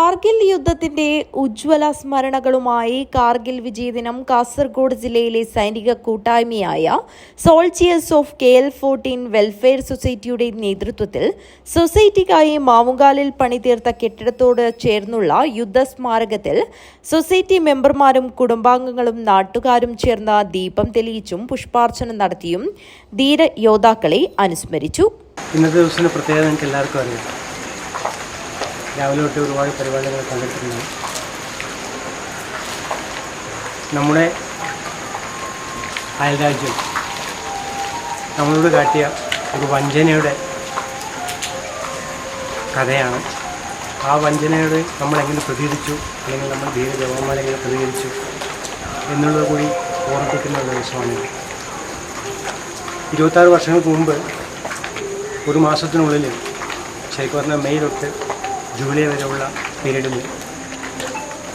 കാർഗിൽ യുദ്ധത്തിന്റെ ഉജ്ജ്വല സ്മരണകളുമായി കാർഗിൽ വിജയദിനം കാസർഗോഡ് ജില്ലയിലെ സൈനിക കൂട്ടായ്മയായ soldiers of K L fourteen welfare സൊസൈറ്റിയുടെ നേതൃത്വത്തിൽ സൊസൈറ്റിക്കായി മാവുങ്കാലിൽ പണിതീർത്ത കെട്ടിടത്തോട് ചേർന്നുള്ള യുദ്ധസ്മാരകത്തിൽ സൊസൈറ്റി മെമ്പർമാരും കുടുംബാംഗങ്ങളും നാട്ടുകാരും ചേർന്ന ദീപം തെളിയിച്ചും പുഷ്പാർച്ചന നടത്തിയും ധീര യോദ്ധാക്കളെ അനുസ്മരിച്ചു. ഇന്നത്തെ ദിവസത്തിന്റെ പ്രത്യേകത എല്ലാവർക്കും അറിയാം. രാവിലെ തൊട്ട് ഒരുപാട് പരിപാടികൾ കണ്ടിട്ടുണ്ട്. നമ്മുടെ അയൽരാജ്യം നമ്മളോട് കാട്ടിയ ഒരു വഞ്ചനയുടെ കഥയാണ്. ആ വഞ്ചനയോട് നമ്മളെങ്ങനെ പ്രതികരിച്ചു? അല്ലെങ്കിൽ നമ്മൾ ധീര ജവാന്മാരെങ്ങനെ പ്രതികരിച്ചു? എന്നുള്ളത് കൂടി ഓർമ്മിപ്പിക്കുന്ന ഒരു ദിവസമാണ് ഇരുപത്താറ് വർഷങ്ങൾക്ക് മുമ്പ് ഒരു മാസത്തിനുള്ളിൽ ശരിക്കും പറഞ്ഞാൽ മെയ് തൊട്ട് ജൂലൈ വരെയുള്ള പീരീഡിൽ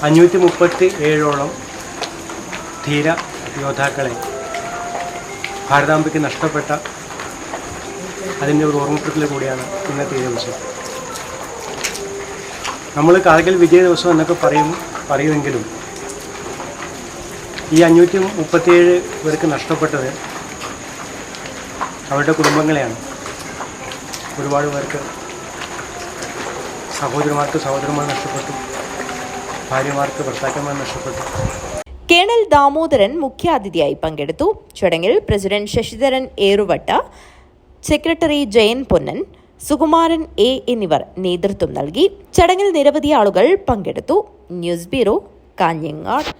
അഞ്ഞൂറ്റി മുപ്പത്തി ഏഴോളം ധീര യോദ്ധാക്കളെ ഭാരതാംബയ്ക്ക് നഷ്ടപ്പെട്ട അതിന്റെ ഒരു ഓർമ്മപ്പെടുത്തൽ കൂടിയാണ് ഇന്നത്തെ ഈ ദിവസം. നമ്മൾ കാർഗിൽ വിജയ ദിവസം എന്നൊക്കെ പറയും പറയുമെങ്കിലും ഈ അഞ്ഞൂറ്റി മുപ്പത്തിയേഴ് പേർക്ക് നഷ്ടപ്പെട്ടത് അവരുടെ കുടുംബങ്ങളെയാണ്. ഒരുപാട് പേർക്ക് സഹോദരന്മാർക്ക് സഹോദരന്മാർ നഷ്ടപ്പെട്ടു. ഭാര്യമാർക്ക് ഭർത്താക്കന്മാർ നഷ്ടപ്പെട്ടു. കേണൽ ദാമോദരൻ മുഖ്യാതിഥിയായി പങ്കെടുത്തു. ചടങ്ങിൽ president Sasidharan Eruvatta secretary Jayan Ponnan Sukumaran A എന്നിവർ നേതൃത്വം നൽകി ചടങ്ങിൽ നിരവധി ആളുകൾ പങ്കെടുത്തു. News bureau Kanhangad.